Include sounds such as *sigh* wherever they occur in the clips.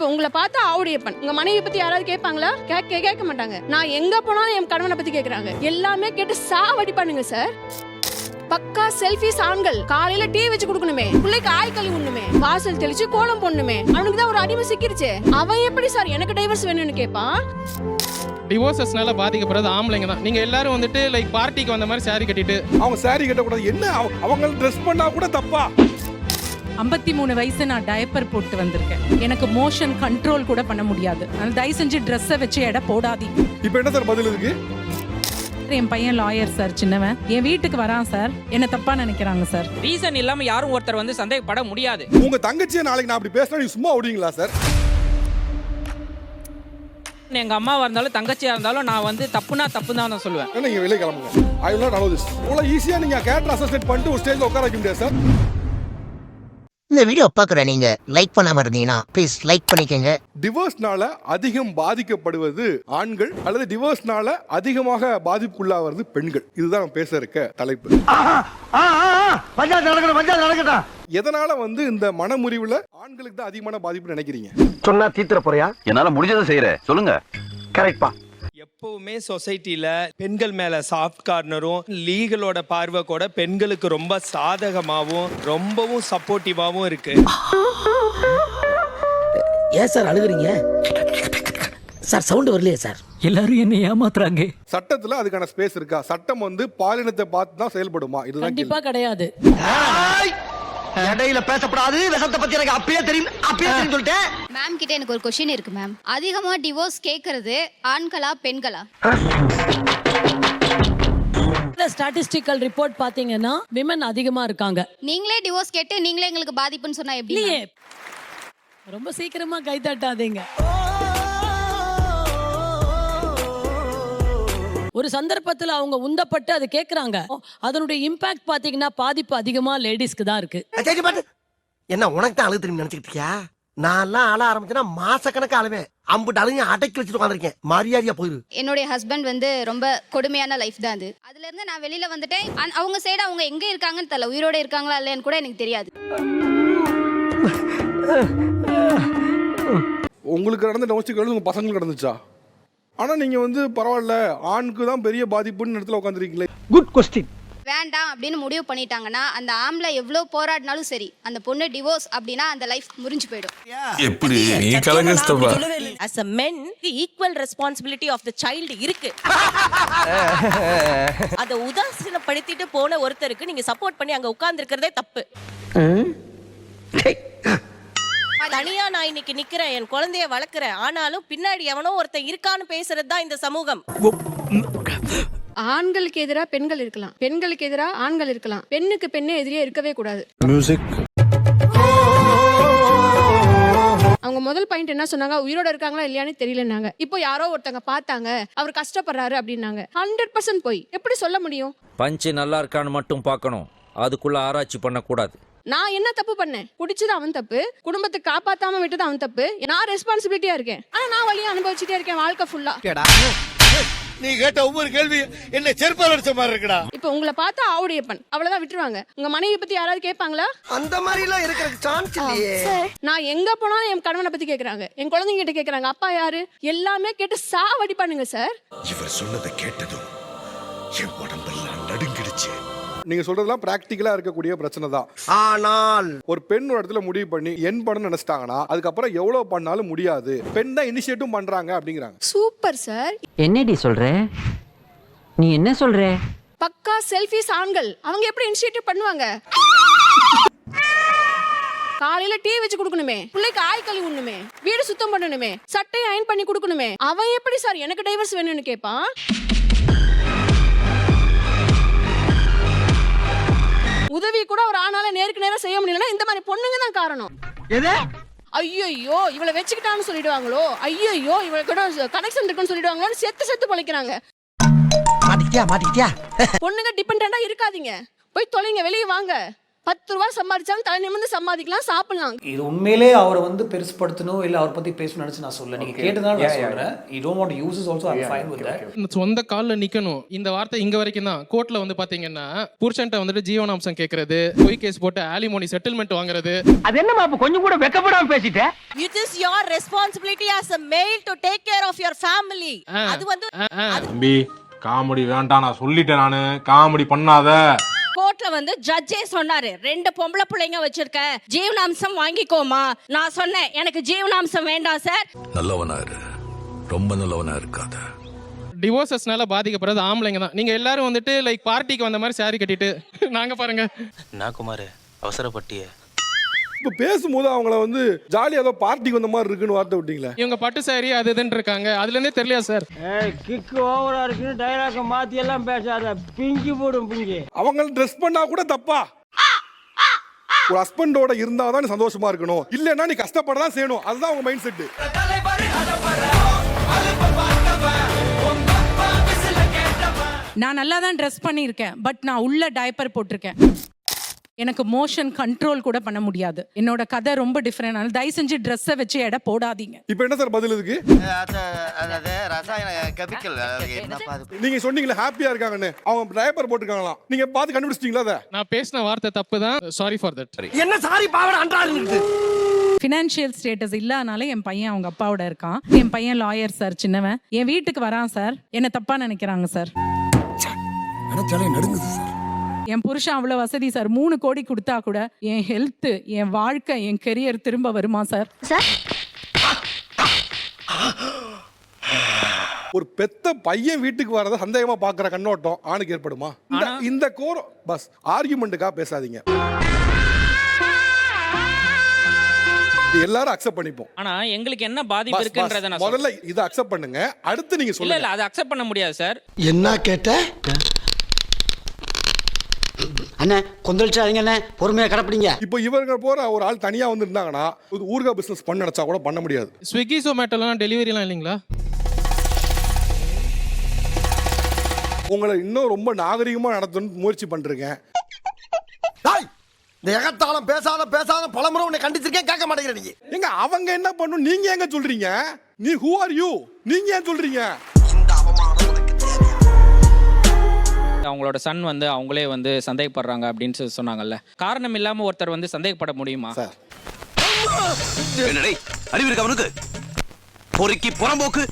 இப்போ உங்களை பார்த்தா ஆவுடையப்பன் உங்க மனைவி பத்தி யாராவது கேட்பாங்களா? கேட்க கேட்க மாட்டாங்க. நான் எங்க போனாலும் என் கணவனை பத்தி கேக்குறாங்க. எல்லாமே கேட்டு சாவடிப்பானுங்க சார் பக்கா செல்ஃபிஸ் ஆண்கள். காலையில டீ வச்சு கொடுக்கணுமே. பிள்ளைக்கு ஆய் கழுவி விடணுமே. வாசல் தெளிச்சு கோலம் போடணுமே. அவனுக்கு தான் ஒரு அடிமை சிக்கிருச்சு. அவன் எப்படி சார் எனக்கு டைவர்ஸ் வேணும்னு கேட்பான் டிவோர்சஸ்னால பாதிக்கப்படுறது ஆம்பளைங்க தான். நீங்க எல்லாரும் வந்துட்டு லைக் பார்ட்டிக்கு வந்த மாதிரி saree கட்டிட்டு. அவங்க saree கட்டக்கூடாது. என்ன அவ- அவங்க ட்ரெஸ் பண்ணா கூட தப்பா? ஐம்பத்தி மூணு வயசு நான் டயப்பர் போட்டு வந்திருக்கேன். எனக்கு மோஷன் கண்ட்ரோல் கூட பண்ண முடியாது. அதனால தயவு செஞ்சு ட்ரெஸ்ஸை வச்சு எடை போடாதீங்க இப்போ என்ன சார் பதில் இதுக்கு? என் பையன் லாயர் சார் சின்னவன். என் வீட்டுக்கு வரான் சார். என்ன தப்பா நினைக்கிறாங்க சார். ரீசன் இல்லாம யாரும் ஒருத்தர் வந்து சந்தேகப்பட முடியாது. உங்க தங்கச்சியை நாளைக்கு நான் அப்படி பேசினா நீங்க சும்மா விடுவீங்களா சார்? எங்க அம்மாவா இருந்தாலும் தங்கச்சியா இருந்தாலும் நான் வந்து தப்புனா தப்பு தான் நான் சொல்லுவேன். நீங்க வெளியே கிளம்புங்க. I will not allow this இவ்வளோ ஈஸியா நீங்க கேரக்டர் அசோசியேட் பண்ணிட்டு ஒரு ஸ்டேஜ்ல உட்கார வைக்க முடியாது சார். இந்த வீடியோ பார்க்குற நீங்க லைக் பண்ணாம இருந்தீங்கன்னா ப்ளீஸ் லைக் பண்ணிக்கங்க. டிவோர்ஸ்னால அதிகம் பாதிக்கப்படுவது ஆண்கள் அல்லது டிவோர்ஸ்னால அதிகமாக பாதிப்புக்குள்ளாவது பெண்கள். இதுதான் நம்ம பேச இருக்க தலைப்பு. எதனால வந்து இந்த மனமுறிவுல ஆண்களுக்கு தான் அதிகமான பாதிப்பு நினைக்கிறீங்க? சொன்னா தீத்துற போறியா? என்னால முடிஞ்சதை செய்யறேன். சொல்லுங்க. கரெக்ட்பா எப்பவுமே சொசைட்டில பெண்கள் மேல சாஃப்ட் கார்னரும் லீகலோட பார்வை கூட பெண்களுக்கு ரொம்ப சாதகமாவும் ரொம்பவும் சப்போர்ட்டிவாவும் இருக்கு. ஏன் சார் அழுகுறீங்க? சார் சவுண்ட் வரலையே சார். எல்லாரும் என்ன ஏமாத்துறாங்க. சட்டத்துல அதுக்கான ஸ்பேஸ் இருக்கா? சட்டம் வந்து பாலினத்தை பார்த்து தான் செயல்படுமா? இதுதான் கண்டிப்பா. கிடையாது. இடையில பேசப்படாது விஷத்தை பத்தி எனக்கு அப்பயே தெரியும் அப்பயே தெரியும் சொல்லிட்டேன். மேம் கிட்ட எனக்கு ஒரு கொஷின் இருக்கு மேம் அதிகமா டிவோர்ஸ் கேக்குறது ஆண்களா பெண்களா? ஸ்டாட்டிஸ்டிக்கல் ரிப்போர்ட் பாத்தீங்கன்னா விமன் அதிகமா இருக்காங்க. நீங்களே டிவோர்ஸ் கேட்டு நீங்களே எங்களுக்கு பாதிப்புன்னு சொன்னா எப்படி? ரொம்ப சீக்கிரமா கை தட்டாதீங்க. ஒரு சந்தர்ப்பத்துல அவங்க உந்தப்பட்டு அது கேக்குறாங்க. அதனுடைய இம்பாக்ட் பாத்தீங்கன்னா பாதிப்பு அதிகமா லேடிஸ்க்கு தான் இருக்கு. என்ன உனக்கு தான் அழுகு தெரியும் நினைச்சிட்டு இருக்கியா? நான் எல்லாம் அழ ஆரம்பிச்சேன்னா மாசக்கணக்கு அழுவேன். அம்புட்டு அழுங்க அடக்கி வச்சுட்டு உட்காந்துருக்கேன் மரியாதையா போயிரு. என்னுடைய ஹஸ்பண்ட் வந்து ரொம்ப கொடுமையான லைஃப் தான் அது. அதுல இருந்து நான் வெளியில வந்துட்டேன். அவங்க சைடு அவங்க எங்க இருக்காங்கன்னு தெரியல. உயிரோட இருக்காங்களா இல்லையான்னு கூட எனக்கு தெரியாது. உங்களுக்கு நடந்த டொமஸ்டிக் உங்க பசங்களுக்கு நடந்துச்சா? ஆனா நீங்க வந்து பரவாயில்ல ஆணுக்கு தான் பெரிய பாதிப்புன்னு இடத்துல உட்காந்துருக்கீங்களே குட் கொஸ்டின் வேண்டாம் அப்படின்னு முடிவு பண்ணிட்டாங்கன்னா அந்த ஆம்பளை எவ்வளவு போராடினாலும் சரி அந்த பொண்ணு டிவோர்ஸ் அப்படின்னா அந்த லைஃப் முறிஞ்சு போயிடும். எப்படி? நீ கலங்கஸ்தப்பா as a men equal responsibility of the child இருக்கு. *laughs* அத உதாசீனப்படுத்திட்டு போன ஒருத்தருக்கு நீங்க சப்போர்ட் பண்ணி அங்க உட்கார்ந்து இருக்கிறதே தப்பு தனியா நான் இன்னைக்கு நிக்கிறேன் என் குழந்தைய வளர்க்குறேன். ஆனாலும் பின்னாடி எவனோ ஒருத்தன் இருக்கான்னு பேசுறது தான் இந்த சமூகம். ஆண்களுக்கு எதிராக பெண்கள் இருக்கலாம். பெண்களுக்கு எதிராக ஆண்கள் இருக்கலாம். பெண்ணுக்கு பெண்ணே எதிரியே இருக்கவே கூடாது. அவங்க முதல் பாயிண்ட் என்ன சொன்னாங்க? உயிரோட இருக்காங்களா இல்லையான்னு தெரியலன்னாங்க. இப்போ யாரோ ஒருத்தங்க பார்த்தாங்க. அவர் கஷ்டப்படுறாரு அப்படின்னாங்க. ஹண்ட்ரட் பர்சன்ட் போய். எப்படி சொல்ல முடியும்? பஞ்சு நல்லா இருக்கான்னு மட்டும் பார்க்கணும். அதுக்குள்ள ஆராய்ச்சி பண்ணக்கூடாது. நான் என்ன தப்பு பண்ணேன்? குடிச்சது அவன் தப்பு குடும்பத்தை காப்பாத்தாம விட்டது அவன் தப்பு. நான் ரெஸ்பான்சிபிலிட்டியா இருக்கேன். ஆனா நான் வழியை அனுபவிச்சுட்டே இருக்கேன் வாழ்க்கை ஃபுல்லா நீ கேட்ட ஒவ்வொரு கேள்வி என்ன செருப்பால் அடிச்ச மாதிரி இருக்குடா. இப்போ உங்களை பார்த்தா ஆவுடையப்பன். அவ்வளவுதான் விட்டுருவாங்க. உங்க மனைவி பத்தி யாராவது கேட்பாங்களா? அந்த மாதிரி எல்லாம் இருக்கிறதுக்கு சான்ஸ் இல்லையே. நான் எங்க போனாலும் என் கணவனை பத்தி கேக்குறாங்க. என் குழந்தைங்க கிட்ட கேக்குறாங்க. அப்பா யாரு? எல்லாமே கேட்டு சாவடிப்பானுங்க சார். இவர் சொன்னதை கேட்டதும் என் உடம்பெல்லாம் நடுங்கிடுச்சு. நீங்க சொல்றதெல்லாம் பிராக்டிக்கலா இருக்கக்கூடிய பிரச்சனை தான். ஆனால் ஒரு பெண் ஒரு இடத்துல முடிவு பண்ணி என் பண்ண நினைச்சிட்டாங்கன்னா அதுக்கப்புறம் எவ்வளவு பண்ணாலும் முடியாது. பெண் தான் இனிஷியேட்டும் பண்றாங்க அப்படிங்கிறாங்க. Super sir. என்னடி சொல்ற? நீ என்ன சொல்ற? பக்கா செல்ஃபிஸ் ஆண்கள். அவங்க எப்படி இனிஷியேட்டிவ் பண்ணுவாங்க? காலையில டீ வச்சு கொடுக்கணுமே. பிள்ளைக்கு ஆய் கழுவி விடணுமே. வீடு சுத்தம் பண்ணணுமே. சட்டை அயன் பண்ணி கொடுக்கணுமே. அவன் எப்படி சார் எனக்கு டைவர்ஸ் வேணும்னு கேட்பான் உதவி கூட ஒரு ஆணால நேருக்கு நேரா செய்ய முடியலன்னா இந்த மாதிரி பொண்ணுங்க தான் காரணம். ஐயோ இவளை வச்சுக்கிட்டான்னு சொல்லிடுவாங்களோ? ஐயோ இவளை கூட கனெக்ஷன் இருக்குன்னு சொல்லிடுவாங்களோன்னு செத்து செத்து பொழைக்கிறாங்க. மாட்டிக்கிட்டியா மாட்டிக்கிட்டியா? பொண்ணுங்க டிபெண்டா இருக்காதீங்க. போய் தொலைங்க வெளியே வாங்க. பத்து ரூபாய் சம்பாதிச்சாலும் தலை நிமிர்ந்து சம்பாதிக்கலாம் சாப்பிடலாம். இது உண்மையிலே அவரை வந்து பெருசுபடுத்தணும் இல்ல அவர் பத்தி பேசணும்னு நினைச்சு நான் சொல்ல நீங்க கேட்டதால நான் சொல்றேன். You don't want use is also I fine with that சொந்த காலில் நிக்கணும். இந்த வார்த்தை இங்க வரைக்கும் தான். கோர்ட்ல வந்து பாத்தீங்கன்னா புருஷன்ட்ட வந்துட்டு ஜீவனாம்சம் கேட்கறது பொய் கேஸ் போட்டு ஆலிமோனி செட்டில்மெண்ட் வாங்குறது. அது என்னமா அப்ப கொஞ்சம் கூட வெக்கப்படாம பேசிட்டேன் it is your responsibility as a male to take care of your family அது வந்து தம்பி காமெடி வேண்டாம் நான் சொல்லிட்டேன் நானு. காமெடி பண்ணாத. கோர்ட்ல வந்து ஜட்ஜே சொன்னாரு. ரெண்டு பொம்பளை பிள்ளைங்க வச்சிருக்க ஜீவனாம்சம் வாங்கிக்கோமா. நான் சொன்னேன் எனக்கு ஜீவனாம்சம் வேண்டாம் சார் நல்லவனா இரு ரொம்ப நல்லவனா இருக்காத. டிவோர்சஸ்னால பாதிக்கப்படுறது ஆம்பளைங்க தான். நீங்க எல்லாரும் வந்துட்டு லைக் பார்ட்டிக்கு வந்த மாதிரி saree கட்டிட்டு *laughs* நாங்க பாருங்க. நான் குமார் அவசரப்பட்டிய இப்போ பேசும்போது அவங்கள வந்து ஜாலியாக ஏதோ பார்ட்டிக்கு வந்த மாதிரி இருக்குன்னு வார்த்தை விட்டீங்களே? இவங்க பட்டு saree அது இதுன்னு இருக்காங்க. அதுல இருந்தே தெரியலையா சார் கிக்கு ஓவரா இருக்குன்னு டைலாக மாத்தி எல்லாம் பேசாத. பிங்கி போடும் பிங்கி அவங்க ட்ரெஸ் பண்ணா கூட தப்பா? ஒரு ஹஸ்பண்டோட இருந்தாதான் நீ சந்தோஷமா இருக்கணும். இல்லைன்னா நீ கஷ்டப்பட தான் செய்யணும். அதுதான் அவங்க மைண்ட் செட்டு நான் நல்லா தான் ட்ரெஸ் பண்ணியிருக்கேன் பட் நான் உள்ள டயப்பர் போட்டிருக்கேன். எனக்கு மோஷன் கண்ட்ரோல் கூட பண்ண முடியாது. என்னோட கதை ரொம்ப டிஃப்ரெண்ட் அதனால தயவு செஞ்சு ட்ரெஸ்ஸை வச்சு எடை போடாதீங்க. இப்போ என்ன சார் பதில் இதுக்கு? ரசாயன கெமிக்கல். நீங்க சொன்னீங்களே ஹாப்பியா இருக்காங்கன்னு. அவங்க டயப்பர் போட்டுருக்காங்களாம். நீங்க பார்த்து கண்டுபிடிச்சிட்டீங்களா அதை? நான் பேசின வார்த்தை தப்பு தான் சாரி ஃபார் தட் என்ன சாரி பாவட அன்றாடு ஃபினான்ஷியல் ஸ்டேட்டஸ் இல்லாதனால என் பையன் அவங்க அப்பாவோட இருக்கான். என் பையன் லாயர் சார் சின்னவன். என் வீட்டுக்கு வரான் சார் என்ன தப்பா நினைக்கிறாங்க சார் நடுங்குது சார் என் புருஷன் அவ்வளோ வசதி சார் மூணு கோடி கொடுத்தா கூட என் ஹெல்த் என் வாழ்க்கை என் கெரியர் திரும்ப வருமா சார் ஒரு பெத்த பையன் வீட்டுக்கு வரத சந்தேகமா பாக்குற கண்ணோட்டம் ஆணுக்கு ஏற்படுமா? இந்த- இந்த கோரம் பஸ் ஆர்குமெண்ட்டுக்காக பேசாதீங்க. இது எல்லாரும் அக்செப்ட் பண்ணிப்போம். ஆனா எங்களுக்கு என்ன பாதிப்பு பஸ், இருக்குன்றத பஸ். நான் முதல்ல இதை அக்செப்ட் பண்ணுங்க. அடுத்து நீங்க இல்ல சொல்லுங்க. இல்ல அதை அக்செப்ட் பண்ண முடியாது சார் என்ன கேட்ட? அண்ணே கொந்தளிச்சாதீங்க அண்ணே பொறுமையா கடப்பிடிங்க. இப்போ இவங்க போற ஒரு ஆள் தனியா வந்து இருந்தாங்கன்னா ஒரு ஊர்கா பிசினஸ் பண்ண நினைச்சா கூட பண்ண முடியாது. ஸ்விக்கி ஜொமேட்டோலாம் டெலிவரிலாம் இல்லைங்களா? உங்களை இன்னும் ரொம்ப நாகரிகமா நடத்தணும்னு முயற்சி டேய் இந்த எகத்தாலம் பேசாத பேசாத பலமுறை உன்னை கண்டிச்சிருக்கேன் கேட்க மாட்டேங்கிற நீ. எங்க அவங்க என்ன பண்ணும்? நீங்க எங்க சொல்றீங்க? நீ ஹூ ஆர் யூ நீங்க ஏன் சொல்றீங்க? அவங்களோட சன் வந்து அவங்களே வந்து சந்தேகப்படுறாங்க அப்படின்னு சொல்லி சொன்னாங்கல்ல. காரணம் இல்லாம ஒருத்தர் வந்து சந்தேகப்பட முடியுமா? சார். அறிவு இருக்கு அவனுக்கு பொறுக்கி புறம்போக்கு.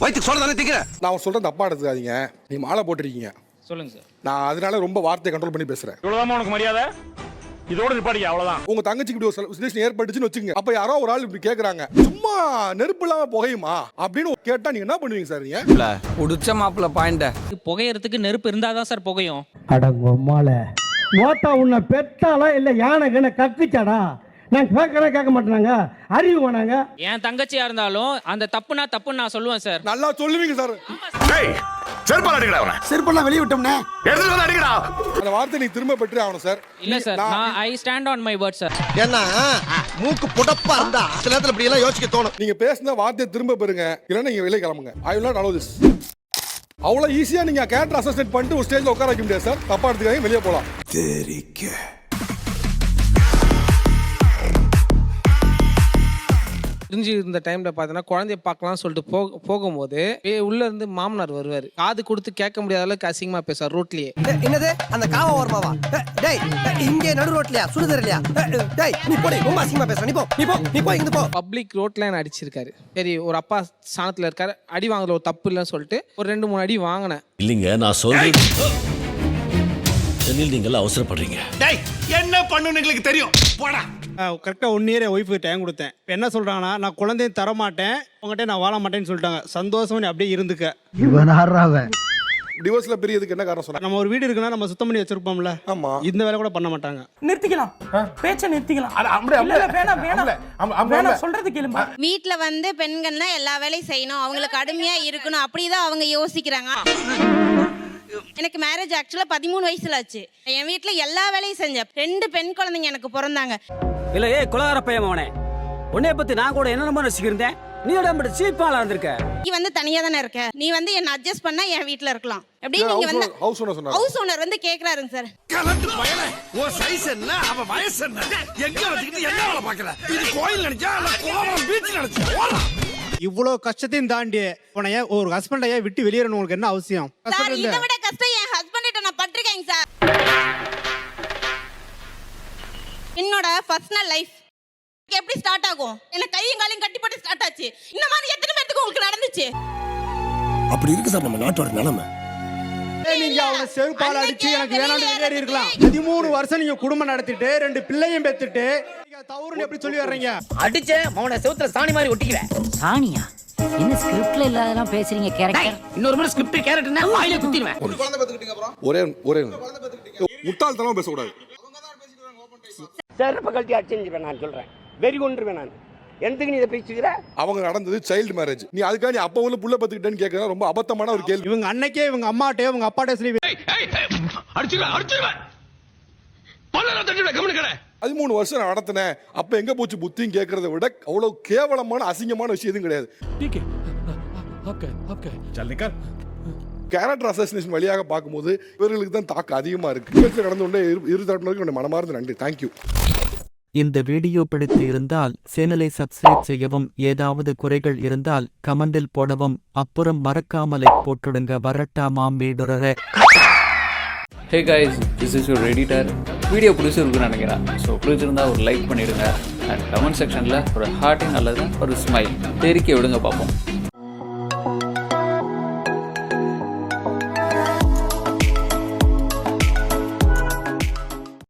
வயிற்றுக்கு சொல்ல தானே திங்கிற நான் சொல்றேன் தப்பா எடுத்துக்காதீங்க. நீ மாலை போட்டிருக்கீங்க. சொல்லுங்க சார். நான் அதனால ரொம்ப வார்த்தையை கண்ட்ரோல் பண்ணி பேசுறேன். இவ்வளவுதான் உனக்கு மரியாதை? இதோட நிப்பாடிக்க அவ்வளவுதான். உங்க தங்கச்சிக்கு இப்படி ஒரு சுச்சுவேஷன் ஏற்பட்டுச்சுன்னு வச்சுங்க அப்ப யாரோ ஒரு ஆள் இப்படி கேக்குறாங்க. சும்மா நெருப்பு இல்லாம புகையுமா? அப்படின்னு கேட்டா நீங்க என்ன பண்ணுவீங்க சார் நீங்க? உடிச்ச மாப்பிள்ள பாயிண்ட புகையறதுக்கு நெருப்பு இருந்தாதான் சார் புகையும். அடங்கொம்மால மோத்தா உன்னை பெத்தாலா இல்ல யானை கண்ண கக்குச்சாடா? நான் கேட்கறேன் கேட்க மாட்டேனாங்க. அறிவு வேணாங்க. என் தங்கச்சியா இருந்தாலும் அந்த தப்புனா தப்புன்னு நான் சொல்லுவேன் சார். நல்லா சொல்லுவீங்க சார். செருப்பால் அடிக்கடா அவனை. செருப்பெல்லாம் வெளியே விட்டோம்னே. எடுத்துட்டு வந்து அடிக்கடா. அந்த வார்த்தை நீ திரும்ப பெற்றே ஆகணும் சார். இல்ல சார். நான் I stand on my word sir. ஏன்னா மூக்கு புடப்பா இருந்தா சில நேரத்துல இப்படி எல்லாம் யோசிக்க தோணும். நீங்க பேசின வார்த்தையை திரும்ப பெறுங்க. இல்லைன்னா நீங்க வெளியே கிளம்புங்க. I will not allow this அவ்வளோ ஈஸியா நீங்க கேரக்டர் அசோசியேட் பண்ணிட்டு ஒரு ஸ்டேஜ்ல உட்கார வைக்க முடியாது சார். தப்பா எடுத்துக்காங்க வெளியே போலாம். பிரிஞ்சு இருந்த டைம்ல பார்த்தீங்கன்னா குழந்தைய பார்க்கலாம் சொல்லிட்டு போக போகும்போது உள்ள இருந்து மாமனார் வருவார். காது கொடுத்து கேட்க முடியாத அளவுக்கு அசிங்கமா பேசுவார் ரோட்லயே. என்னது? அந்த காவ ஓரமாவா? டேய் இங்க நடு ரோட்லயா? சுடுதர் இல்லையா? டேய் நீ போடி ரொம்ப அசிங்கமா பேசுற. நீ போ நீ போ நீ போ இங்க போ. பப்ளிக் ரோட்ல என்ன அடிச்சிருக்காரு. சரி ஒரு அப்பா ஸ்தானத்துல இருக்காரு. அடி வாங்குறது ஒரு தப்பு இல்லைன்னு சொல்லிட்டு ஒரு ரெண்டு மூணு அடி வாங்கினேன். இல்லைங்க நான் சொல்றேன் சென்னையில் நீங்கள் அவசரப்படுறீங்க. டேய் என்ன பண்ணுன்னு எங்களுக்கு தெரியும். போடா. கரெக்டாக ஒன் இயர் ஒய்ஃபுக்கு டைம் கொடுத்தேன். இப்போ என்ன சொல்கிறாங்கன்னா நான் குழந்தையும் தர மாட்டேன் உங்கள்கிட்ட நான் வாழ மாட்டேன்னு சொல்லிட்டாங்க. சந்தோஷம் நீ அப்படியே இருந்துக்க. இவன் ஆறாவன் டிவோர்ஸ்ல பிரியதுக்கு என்ன காரணம் சொன்னாங்க நம்ம ஒரு வீடு இருக்குன்னா நம்ம சுத்தம் பண்ணி வச்சிருப்போம்ல. ஆமா. இந்த வேலை கூட பண்ண மாட்டாங்க. நிறுத்திக்கலாம். பேச்ச நிறுத்திக்கலாம். சொல்றது கேளுமா? வீட்ல வந்து பெண்கள்னா எல்லா வேலையும் செய்யணும். அவங்களுக்கு கடுமையா இருக்கணும். அப்படிதான் அவங்க யோசிக்கிறாங்க. எனக்கு மேரேஜ் ஆக்சுவலா பதிமூணு வயசுல ஆச்சு. என் வீட்ல எல்லா வேலையும் செஞ்சேன். ரெண்டு பெண் குழந்தைங்க எனக்கு பிறந்தாங்க. இல்ல ஏ குலகார பையன் அவனே. உன்னைய பத்தி நான் கூட என்னென்னமோ நினைச்சுக்கிருந்தேன் நீ உடம்பு சீப்பாளா இருந்திருக்க? நீ வந்து தனியா தானே இருக்க? நீ வந்து என்ன அட்ஜஸ்ட் பண்ணா என் வீட்ல இருக்கலாம். எப்படி நீங்க வந்து ஹவுஸ் ஓனர் சொன்னாங்க ஹவுஸ் ஓனர் வந்து கேக்குறாருங்க சார். கலட்டு பயல. உன் சைஸ் என்ன? அவன் வயசு என்ன? எங்க வச்சுக்கிட்டு என்ன வேலை பாக்குற இது கோயில் நினைச்சா இல்ல கோவலம் பீச் நினைச்சா? இவ்வளோ கஷ்டத்தையும் தாண்டி உனைய ஒரு ஹஸ்பண்டையே விட்டு வெளியேறணும் உங்களுக்கு என்ன அவசியம்? சார் இதை விட கஷ்டம் என்னோட பர்சனல் லைஃப் எப்படி ஸ்டார்ட் ஆகும்? எனக்கு கையும் காலையும் கட்டி போட்டு ஸ்டார்ட் ஆச்சு. இந்த மாதிரி எத்தனை பேருக்கு உங்களுக்கு நடந்துச்சு? அப்படி இருக்கு சார் நம்ம நாட்டோட நிலைமை. நீங்க செருப்பால் அடிச்சு எனக்கு வேணாம்னு வெளியேறி இருக்கலாம் பதிமூணு வருஷம் நீங்க குடும்பம் நடத்திட்டு ரெண்டு பிள்ளையும் பெத்துட்டு நீங்க தவறுன்னு எப்படி சொல்லி வர்றீங்க? அடிச்ச மௌன செவுத்துல சாணி மாதிரி ஒட்டிக்கிறேன் சாணியா? என்ன ஸ்கிரிப்ட்ல இல்லாதெல்லாம் பேசுறீங்க கேரக்டர் இன்னொரு முறை ஸ்கிரிப்ட் கேரக்டர்னா வாயில குத்திடுவேன். ஒரே ஒரே முட்டாள்தனமா பேசக்கூடாது. செருப்பு கழட்டி அடிச்சுருவேன் நான் சொல்றேன் வெறி கொண்டுருவேன் நான் எதுக்கு நீ இதை பேசுகிற அவங்க நடந்தது சைல்டு மேரேஜ் நீ அதுக்காக நீ அப்ப உள்ள புள்ள பத்துக்கிட்டேன்னு கேட்கறது ரொம்ப அபத்தமான ஒரு கேள்வி இவங்க அன்னைக்கே இவங்க அம்மாட்டே இவங்க அப்பாட்டே சொல்லி அடிச்சிருவேன் அடிச்சிருவேன் பதிமூணு வருஷம் நான் நடத்தினேன் அப்ப எங்க போச்சு புத்தின்னு கேட்கறத விட அவ்வளவு கேவலமான அசிங்கமான விஷயம் எதுவும் கிடையாது கேரக்டர் அசோசினேஷன் வழியாக பார்க்கும்போது இவர்களுக்கு தான் தாக்கம் அதிகமா இருக்கு. நிகழ்ச்சியில் நடந்து கொண்டே இரு இரு தரப்பினருக்கு என்னுடைய மனமார்ந்த நன்றி. தேங்க்யூ இந்த வீடியோ பிடித்து இருந்தால் சேனலை சப்ஸ்கிரைப் செய்யவும் ஏதாவது குறைகள் இருந்தால் கமெண்டில் போடவும் அப்புறம் மறக்காமலை போட்டுடுங்க. வரட்டாமாம் வீடுறர hey guys this is your editor video பிடிச்சிருக்குன்னு நினைக்கிறேன். ஸோ பிடிச்சிருந்தா ஒரு லைக் பண்ணிடுங்க. அண்ட் கமெண்ட் செக்ஷனில் ஒரு ஹார்ட்டிங் அல்லது ஒரு ஸ்மைல் தெரிக்க விடுங்க பார்ப்போம்.